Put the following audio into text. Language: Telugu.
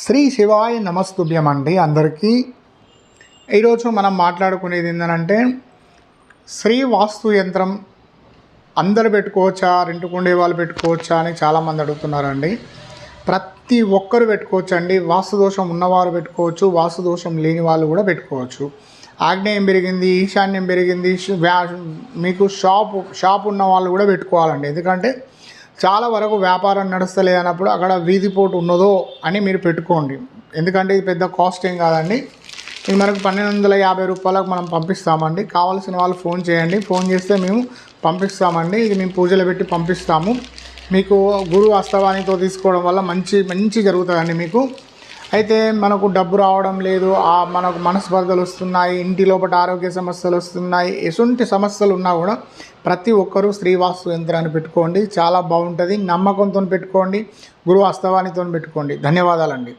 శ్రీ శివాయ నమస్తుభ్యం అండి అందరికీ. ఈరోజు మనం మాట్లాడుకునేది ఏంటంటే శ్రీ వాస్తు యంత్రం అందరు పెట్టుకోవచ్చా రెంటుకుండే వాళ్ళు పెట్టుకోవచ్చా అని చాలామంది అడుగుతున్నారండి. ప్రతి ఒక్కరు పెట్టుకోవచ్చు అండి వాస్తు దోషం ఉన్నవారు పెట్టుకోవచ్చు వాస్తు దోషం లేని వాళ్ళు కూడా పెట్టుకోవచ్చు. ఆగ్నేయం పెరిగింది ఈశాన్యం పెరిగింది మీకు షాప్ షాప్ ఉన్న వాళ్ళు కూడా పెట్టుకోవాలండి. ఎందుకంటే చాలా వరకు వ్యాపారం నడుస్తలేదన్నప్పుడు అక్కడ వీధి పోటు ఉన్నదో అని మీరు పెట్టుకోండి. ఎందుకంటే ఇది పెద్ద కాస్ట్ ఏం కాదండి. ఇది మనకు పన్నెండు వందల యాభై రూపాయలకు మనం పంపిస్తామండి. కావాల్సిన వాళ్ళు ఫోన్ చేయండి. ఫోన్ చేస్తే మేము పంపిస్తామండి. ఇది మేము పూజలు పెట్టి పంపిస్తాము. మీకు గురు అస్తవానితో తీసుకోవడం వల్ల మంచి మంచి జరుగుతుందండి మీకు. అయితే మనకు డబ్బు రావడం లేదు. ఆ మనకు మనస్పర్ధలు వస్తున్నాయి. ఇంటి లోపల ఆరోగ్య సమస్యలు వస్తున్నాయి. ఎటువంటి సమస్యలు ఉన్నా కూడా ప్రతి ఒక్కరూ శ్రీవాస్తు యంత్రాన్ని పెట్టుకోండి. చాలా బాగుంటుంది. నమ్మకంతో పెట్టుకోండి. గురు అస్తవానితో పెట్టుకోండి. ధన్యవాదాలండి.